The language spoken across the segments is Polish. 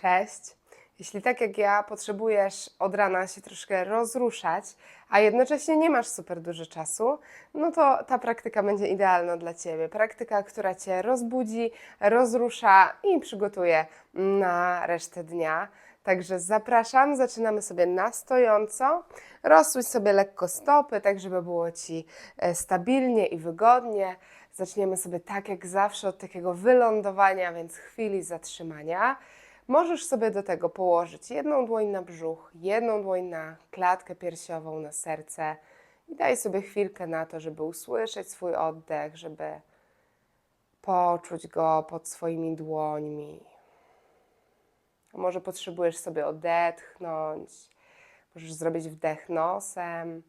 Cześć. Jeśli tak jak ja potrzebujesz od rana się troszkę rozruszać, a jednocześnie nie masz super dużo czasu, no to ta praktyka będzie idealna dla Ciebie. Praktyka, która Cię rozbudzi, rozrusza i przygotuje na resztę dnia. Także zapraszam, zaczynamy sobie na stojąco. Rozsuń sobie lekko stopy, tak żeby było Ci e, stabilnie i wygodnie. Zaczniemy sobie tak jak zawsze od takiego wylądowania, więc chwili zatrzymania. Możesz sobie do tego położyć jedną dłoń na brzuch, jedną dłoń na klatkę piersiową, na serce i daj sobie chwilkę na to, żeby usłyszeć swój oddech, żeby poczuć go pod swoimi dłońmi. A może potrzebujesz sobie odetchnąć, możesz zrobić wdech nosem,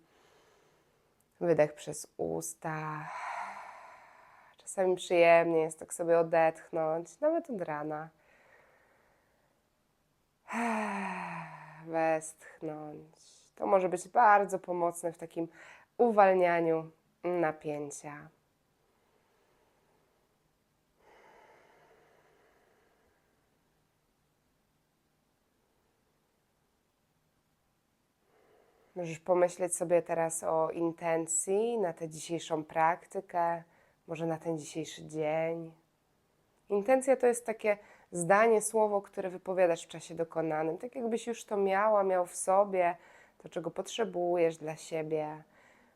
wydech przez usta. Czasami przyjemnie jest tak sobie odetchnąć, nawet od rana. Westchnąć. To może być bardzo pomocne w takim uwalnianiu napięcia. Możesz pomyśleć sobie teraz o intencji na tę dzisiejszą praktykę, może na ten dzisiejszy dzień. Intencja to jest takie zdanie, słowo, które wypowiadasz w czasie dokonanym, tak jakbyś już to miała, miał w sobie, to czego potrzebujesz dla siebie.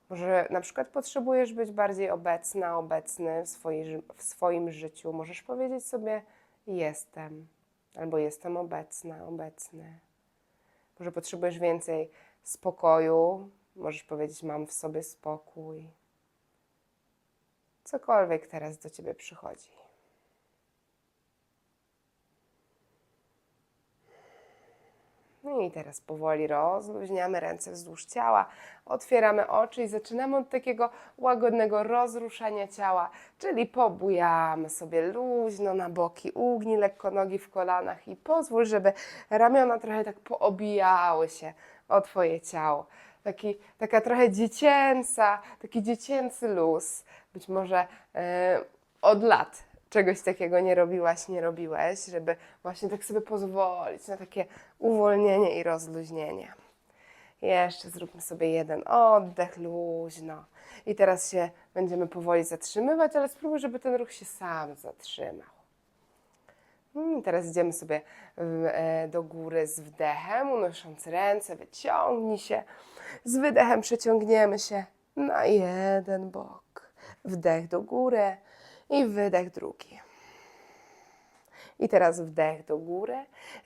Może na przykład potrzebujesz być bardziej obecna, obecny w, swoi, w swoim życiu. Możesz powiedzieć sobie jestem, albo jestem obecna, obecny. Może potrzebujesz więcej spokoju, możesz powiedzieć mam w sobie spokój. Cokolwiek teraz do ciebie przychodzi. No i teraz powoli rozluźniamy ręce wzdłuż ciała, otwieramy oczy i zaczynamy od takiego łagodnego rozruszania ciała, czyli pobujamy sobie luźno na boki, ugnij lekko nogi w kolanach i pozwól, żeby ramiona trochę tak poobijały się o Twoje ciało. Taki, taka trochę dziecięca, taki dziecięcy luz, być może e, od lat czegoś takiego nie robiłaś, nie robiłeś, żeby właśnie tak sobie pozwolić na takie uwolnienie i rozluźnienie. Jeszcze zróbmy sobie jeden oddech luźno. I teraz się będziemy powoli zatrzymywać, ale spróbuj, żeby ten ruch się sam zatrzymał. Mm, Teraz idziemy sobie e, do góry z wdechem, unosząc ręce, wyciągnij się. Z wydechem przeciągniemy się na jeden bok. Wdech do góry i wydech drugi. I teraz wdech do góry,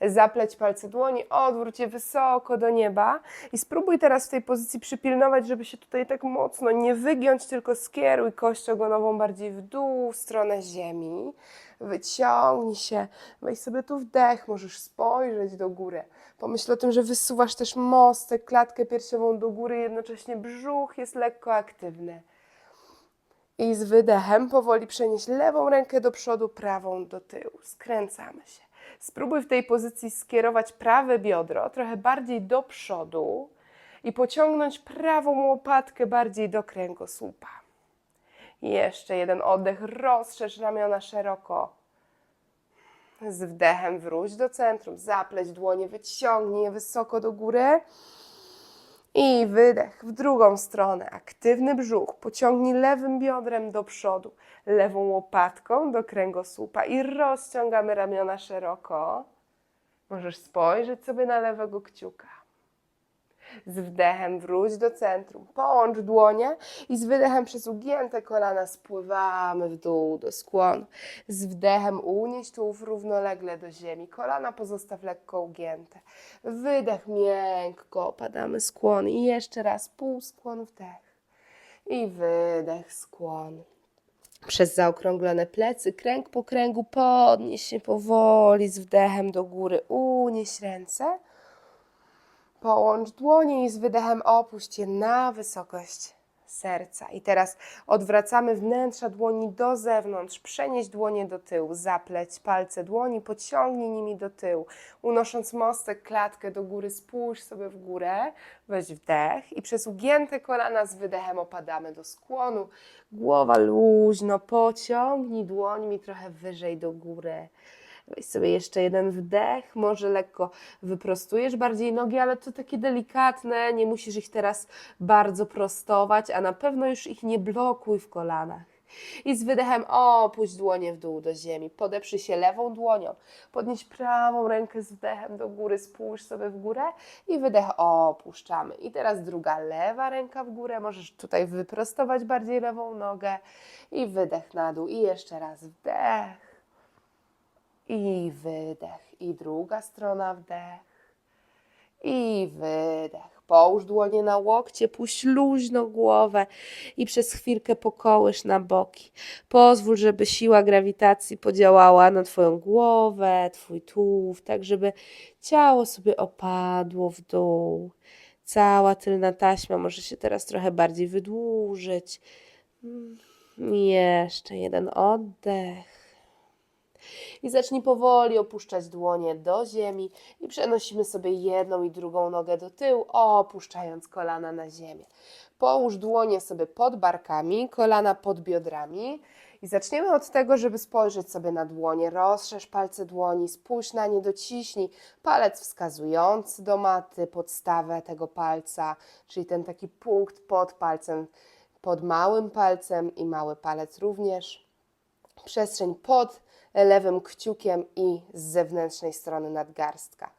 zapleć palce dłoni, odwróć je wysoko do nieba i spróbuj teraz w tej pozycji przypilnować, żeby się tutaj tak mocno nie wygiąć, tylko skieruj kość ogonową bardziej w dół, w stronę ziemi. Wyciągnij się, weź sobie tu wdech, możesz spojrzeć do góry. Pomyśl o tym, że wysuwasz też mostek, klatkę piersiową do góry, jednocześnie brzuch jest lekko aktywny. I z wydechem powoli przenieś lewą rękę do przodu, prawą do tyłu. Skręcamy się. Spróbuj w tej pozycji skierować prawe biodro trochę bardziej do przodu i pociągnąć prawą łopatkę bardziej do kręgosłupa. Jeszcze jeden oddech, rozszerz ramiona szeroko. Z wdechem wróć do centrum, zapleć dłonie, wyciągnij je wysoko do góry. I wydech w drugą stronę. Aktywny brzuch. Pociągnij lewym biodrem do przodu, lewą łopatką do kręgosłupa i rozciągamy ramiona szeroko. Możesz spojrzeć sobie na lewego kciuka. Z wdechem wróć do centrum, połącz dłonie i z wydechem przez ugięte kolana spływamy w dół do skłonu. Z wdechem unieś tułów równolegle do ziemi, kolana pozostaw lekko ugięte. Wydech miękko, opadamy skłon i jeszcze raz pół skłon wdech i wydech skłon. Przez zaokrąglone plecy, kręg po kręgu podnieś się powoli z wdechem do góry, unieś ręce. Połącz dłonie i z wydechem opuść je na wysokość serca. I teraz odwracamy wnętrza dłoni do zewnątrz, przenieś dłonie do tyłu, zapleć palce dłoni, pociągnij nimi do tyłu. Unosząc mostek, klatkę do góry, spójrz sobie w górę, weź wdech i przez ugięte kolana z wydechem opadamy do skłonu. Głowa luźno, pociągnij dłońmi trochę wyżej do góry. Weź sobie jeszcze jeden wdech, może lekko wyprostujesz bardziej nogi, ale to takie delikatne, nie musisz ich teraz bardzo prostować, a na pewno już ich nie blokuj w kolanach. I z wydechem opuść dłonie w dół do ziemi. Podeprzyj się lewą dłonią. Podnieś prawą rękę z wdechem do góry, spójrz sobie w górę i wydech opuszczamy. I teraz druga lewa ręka w górę. Możesz tutaj wyprostować bardziej lewą nogę i wydech na dół. I jeszcze raz wdech i wydech. I druga strona wdech i wydech. Połóż dłonie na łokcie, puść luźno głowę i przez chwilkę pokołysz na boki. Pozwól, żeby siła grawitacji podziałała na Twoją głowę, Twój tułów, tak żeby ciało sobie opadło w dół. Cała tylna taśma może się teraz trochę bardziej wydłużyć. Mm, Jeszcze jeden oddech. I zacznij powoli opuszczać dłonie do ziemi i przenosimy sobie jedną i drugą nogę do tyłu, opuszczając kolana na ziemię. Połóż dłonie sobie pod barkami, kolana pod biodrami i zaczniemy od tego, żeby spojrzeć sobie na dłonie. Rozszerz palce dłoni, spójrz na nie, dociśnij palec wskazujący do maty, podstawę tego palca, czyli ten taki punkt pod palcem, pod małym palcem i mały palec również przestrzeń pod lewym kciukiem i z zewnętrznej strony nadgarstka.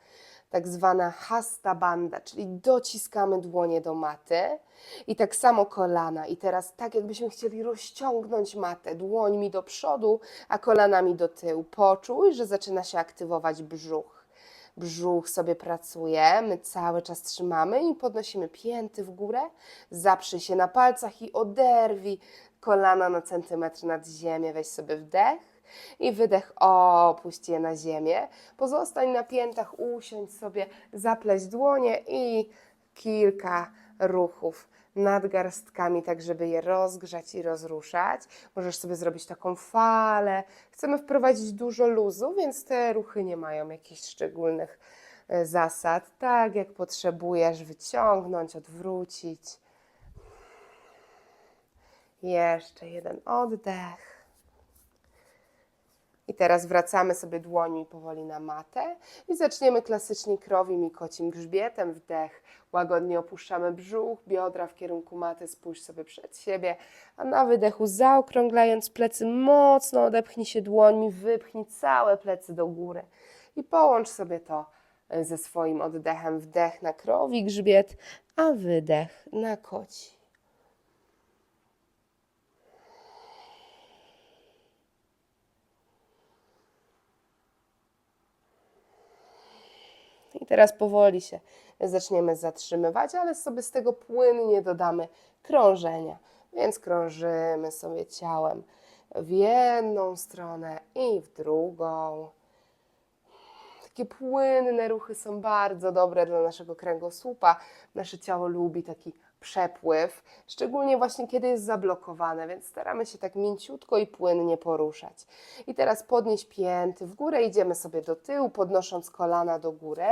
Tak zwana hasta banda, czyli dociskamy dłonie do maty i tak samo kolana. I teraz tak jakbyśmy chcieli rozciągnąć matę dłońmi do przodu, a kolanami do tyłu. Poczuj, że zaczyna się aktywować brzuch. Brzuch sobie pracuje, my cały czas trzymamy i podnosimy pięty w górę, zaprzyj się na palcach i oderwij kolana na centymetr nad ziemię. Weź sobie wdech i wydech, opuść je na ziemię. Pozostań na piętach, usiądź sobie, zapleść dłonie i kilka ruchów nadgarstkami, tak żeby je rozgrzać i rozruszać. Możesz sobie zrobić taką falę. Chcemy wprowadzić dużo luzu, więc te ruchy nie mają jakichś szczególnych e, zasad. Tak jak potrzebujesz, wyciągnąć, odwrócić. Jeszcze jeden oddech. I teraz wracamy sobie dłońmi powoli na matę i zaczniemy klasycznie krowim i kocim grzbietem. Wdech, łagodnie opuszczamy brzuch, biodra w kierunku maty, spójrz sobie przed siebie, a na wydechu zaokrąglając plecy, mocno odepchnij się dłońmi, wypchnij całe plecy do góry i połącz sobie to e, ze swoim oddechem. Wdech na krowi grzbiet, a wydech na koci. I teraz powoli się zaczniemy zatrzymywać, ale sobie z tego płynnie dodamy krążenia. Więc krążymy sobie ciałem w jedną stronę i w drugą. Takie płynne ruchy są bardzo dobre dla naszego kręgosłupa. Nasze ciało lubi taki przepływ, szczególnie właśnie kiedy jest zablokowane, więc staramy się tak mięciutko i płynnie poruszać. I teraz podnieś pięty w górę, idziemy sobie do tyłu, podnosząc kolana do góry,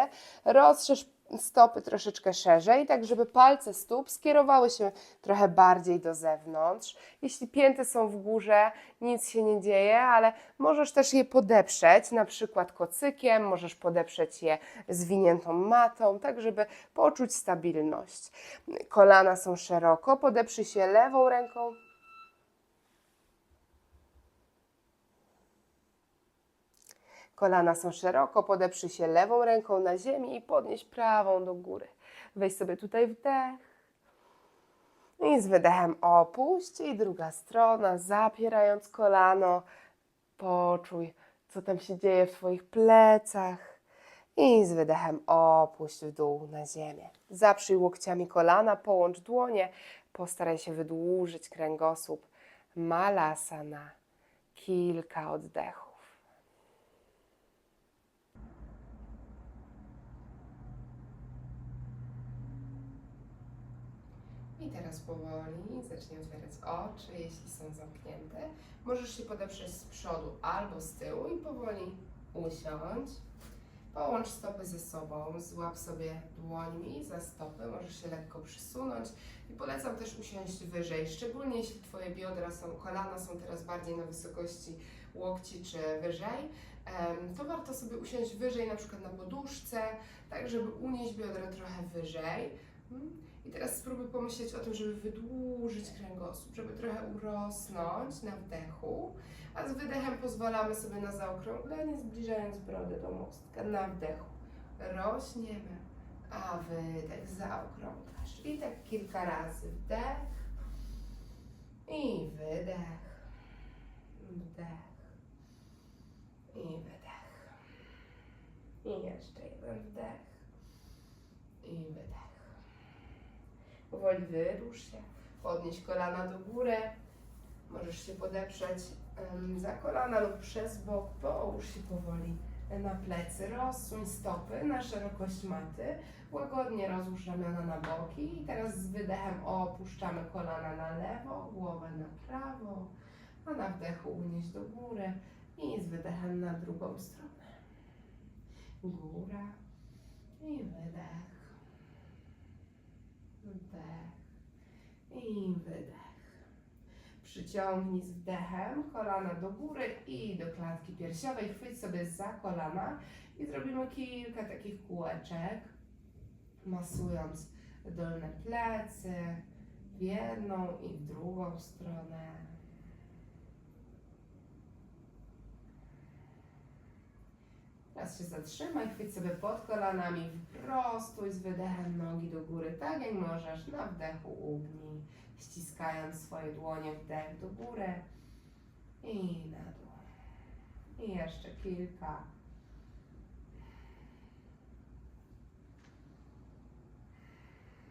rozszerz stopy troszeczkę szerzej, tak żeby palce stóp skierowały się trochę bardziej do zewnątrz. Jeśli pięty są w górze, nic się nie dzieje, ale możesz też je podeprzeć, na przykład kocykiem, możesz podeprzeć je zwiniętą matą, tak żeby poczuć stabilność. Kolana są szeroko, podeprzyj się lewą ręką Kolana są szeroko, podeprzyj się lewą ręką na ziemi i podnieś prawą do góry. Weź sobie tutaj wdech. I z wydechem opuść i druga strona, zapierając kolano. Poczuj, co tam się dzieje w Twoich plecach. I z wydechem opuść w dół na ziemię. Zaprzyj łokciami kolana, połącz dłonie, postaraj się wydłużyć kręgosłup. Malasana. Kilka oddechów. I teraz powoli zacznij otwierać oczy, jeśli są zamknięte. Możesz się podeprzeć z przodu albo z tyłu i powoli usiądź. Połącz stopy ze sobą, złap sobie dłońmi za stopy, możesz się lekko przysunąć i polecam też usiąść wyżej, szczególnie jeśli Twoje biodra są, kolana są teraz bardziej na wysokości łokci czy wyżej, to warto sobie usiąść wyżej, na przykład na poduszce, tak żeby unieść biodra trochę wyżej. I teraz spróbuj pomyśleć o tym, żeby wydłużyć kręgosłup, żeby trochę urosnąć na wdechu, a z wydechem pozwalamy sobie na zaokrąglenie, zbliżając brodę do mostka. Na wdechu rośniemy, a wydech zaokrąglasz. I tak kilka razy wdech i wydech, wdech i wydech. I jeszcze jeden wdech i wydech. Powoli wyrusz się, podnieś kolana do góry. Możesz się podeprzeć za kolana lub przez bok. Połóż się powoli na plecy. Rozsuń stopy na szerokość maty. Łagodnie rozłóż ramiona na boki. I teraz z wydechem opuszczamy kolana na lewo, głowę na prawo. A na wdechu unieś do góry. I z wydechem na drugą stronę. Góra i wydech. Wdech i wydech. Przyciągnij z wdechem kolana do góry i do klatki piersiowej. Chwyć sobie za kolana i zrobimy kilka takich kółeczek, masując dolne plecy w jedną i w drugą stronę. Teraz się zatrzymaj, chwyć sobie pod kolanami, wyprostuj z wydechem nogi do góry, tak jak możesz. Na wdechu ugnij, ściskając swoje dłonie, wdech do góry i na dół. I jeszcze kilka.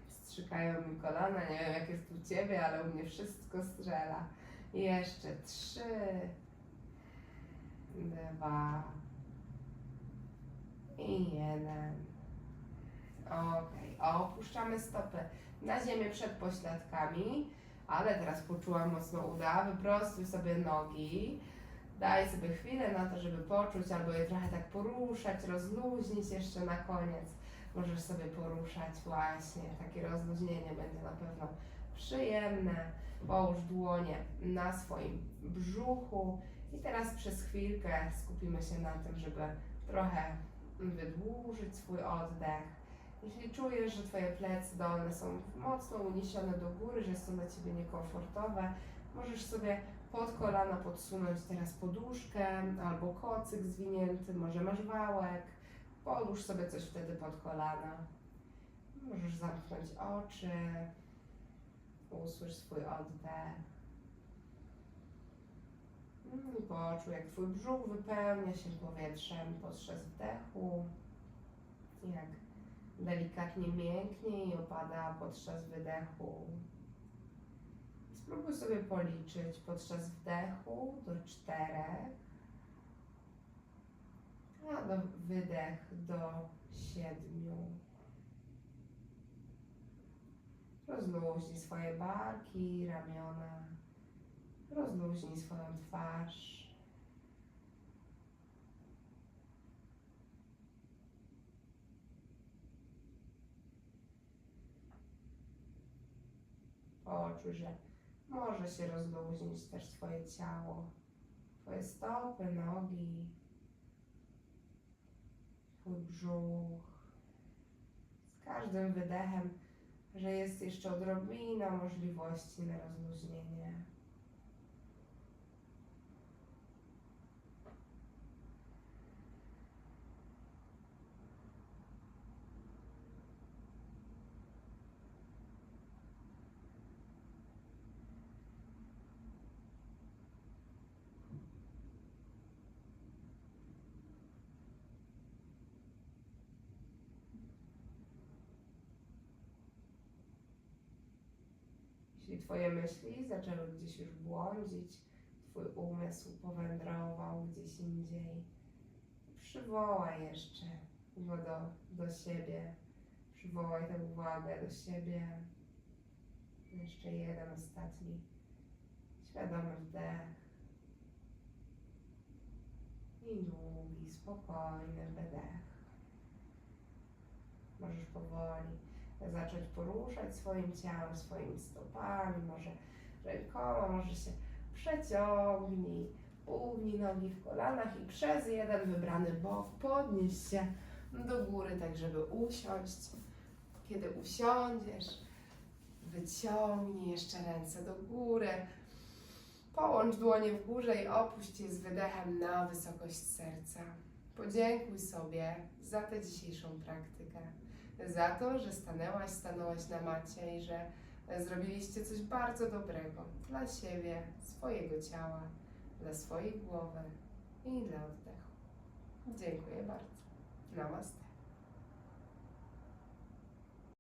Strzykają mi kolana, nie wiem jak jest u Ciebie, ale u mnie wszystko strzela. I jeszcze trzy, dwa, i jeden. Okej, opuszczamy stopy na ziemię przed pośladkami, ale teraz poczułam mocno uda. Wyprostuj sobie nogi. Daj sobie chwilę na to, żeby poczuć albo je trochę tak poruszać, rozluźnić jeszcze na koniec. Możesz sobie poruszać właśnie. Takie rozluźnienie będzie na pewno przyjemne. Połóż dłonie na swoim brzuchu i teraz przez chwilkę skupimy się na tym, żeby trochę wydłużyć swój oddech. Jeśli czujesz, że Twoje plecy dolne są mocno uniesione do góry, że to dla Ciebie niekomfortowe, możesz sobie pod kolana podsunąć teraz poduszkę albo kocyk zwinięty, może masz wałek. Połóż sobie coś wtedy pod kolana. Możesz zamknąć oczy, usłysz swój oddech. Poczuj, jak Twój brzuch wypełnia się powietrzem podczas wdechu, jak delikatnie mięknie i opada podczas wydechu. Spróbuj sobie policzyć podczas wdechu do czterech, a do wydech do siedmiu. Rozluźnij swoje barki, ramiona. Rozluźnij swoją twarz. Poczuj, że może się rozluźnić też Twoje ciało, Twoje stopy, nogi, Twój brzuch. Z każdym wydechem, że jest jeszcze odrobina możliwości na rozluźnienie. Jeśli Twoje myśli zaczęły gdzieś już błądzić, Twój umysł powędrował gdzieś indziej, przywołaj jeszcze go do, do siebie. Przywołaj tę uwagę do siebie. Jeszcze jeden ostatni świadomy wdech. I długi, spokojny wydech. Możesz powoli zacząć poruszać swoim ciałem, swoimi stopami, może rękoma, może się przeciągnij, Ugnij nogi w kolanach i przez jeden wybrany bok podnieś się do góry, tak żeby usiąść. Kiedy usiądziesz, wyciągnij jeszcze ręce do góry. Połącz dłonie w górze i opuść je z wydechem na wysokość serca. Podziękuj sobie za tę dzisiejszą praktykę. Za to, że stanęłaś, stanąłeś na macie i że zrobiliście coś bardzo dobrego dla siebie, swojego ciała, dla swojej głowy i dla oddechu. Dziękuję bardzo. Namaste.